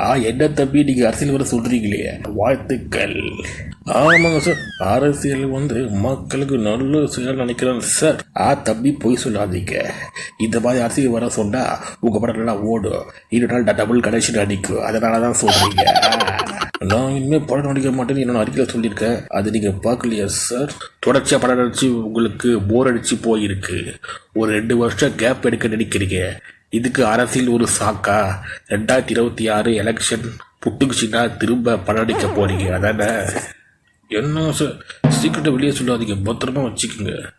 ஆ என்ன தம்பி நீங்க அரசியல் வர சொல்றீங்களே? வாழ்த்துக்கள். ஆமாங்க சார் அரசியல் வந்து மக்களுக்கு நல்ல செய்ய நினைக்கிறேன் சார் ஆ தம்பி பொய் சொல்லாதீங்க. இந்த மாதிரி அரசியல் வர சொன்னா உங்க படம் நல்லா ஓடும். இன்னொரு நாள் டபுள் கனெக்ஷன் அடிக்கும் அதனால தான் சொல்றீங்க. நான் இனிமேல் படம் நடிக்க மாட்டேன்னு என்னோட அறிக்கையில் சொல்லியிருக்கேன். அது நீங்கள் பார்க்கலையா சார் தொடர்ச்சியாக படம் நடிச்சு உங்களுக்கு போர் அடிச்சு போயிருக்கு. ஒரு ரெண்டு வருஷம் கேப் எடுக்க நினைக்கிறீங்க. இதுக்கு அரசியல் ஒரு சாக்கா. ரெண்டாயிரத்தி இருபத்தி ஆறு எலெக்ஷன் புட்டுக்குச்சின்னா திரும்ப படம் போறீங்க. அதானே? என்ன சார் சீக்கிரட்டை வெளியே சொல்லாதீங்க. பத்திரமா வச்சுக்கோங்க.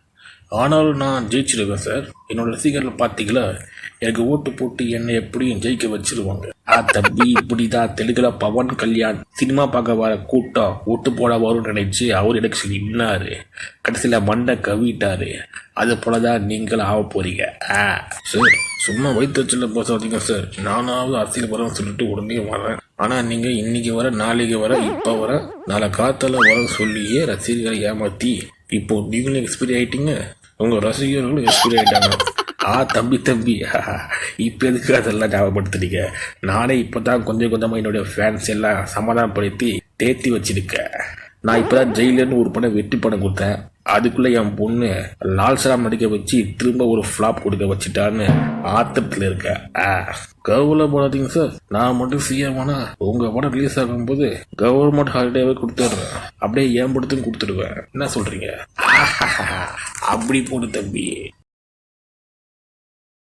ஆனாலும் நான் ஜெயிச்சிருவேன் சார் என்னோட ரசிகர்கள் பார்த்தீங்களா? எனக்கு ஓட்டு போட்டு என்னை எப்படியும் ஜெயிக்க வச்சிருவாங்க. ஆ தம்பி இப்படிதான். தெலுங்குல பவன் கல்யாண் சினிமா பார்க்க வர கூட்டம் ஓட்டு போட வரும்னு நினைச்சு அவர் எனக்கு நின்னாரு. கடைசியில் மண்டை கவிட்டாரு. அது போலதான் நீங்களும் ஆக போறீங்க. ஆ சார் சும்மா வயிற்றுச்சல பேசாதீங்க சார் நானாவது அரசியல் வரேன் சொல்லிட்டு உடனே வரேன். ஆனால் நீங்கள் இன்னைக்கு வர நாளைக்கு வர இப்போ வர நாளை காத்தால வர சொல்லியே ரசிகர்களை ஏமாற்றி இப்போ நீங்களும் எக்ஸ்பீரி ஆயிட்டீங்க. உங்கள் ரசிகர்களும் எக்ஸ்பீரி ஆயிட்டாங்க. ஆ தம்பி தம்பி. இப்போ எதுக்கு அதெல்லாம் ஞாபகப்படுத்துறீங்க? நானே இப்போ தான் கொஞ்சம் கொஞ்சமாக என்னுடைய ஃபேன்ஸ் எல்லாம் சமாதானப்படுத்தி தேத்தி வச்சிருக்கேன் நான் இப்போ தான் ஜெயிலர்னு ஒரு படம் வெற்றி படம் கொடுத்தேன். அதுக்குள்ளே என் பொண்ணு லால் சலாம் நடிக்க வச்சு திரும்ப ஒரு ஃப்ளாப் கொடுக்க வச்சுட்டான்னு ஆத்திரத்தில் இருக்கேன் ஆ போடாதீங்க சார் நான் மட்டும் சிஎம் ஆனா உங்கள் படம் ரிலீஸ் ஆகும்போது கவர்மெண்ட் ஹாலிடேவே கொடுத்துட்றேன். அப்படியே ஏன் படத்தையும் கொடுத்துடுவேன். என்ன சொல்கிறீங்க அப்படி போடு தம்பி.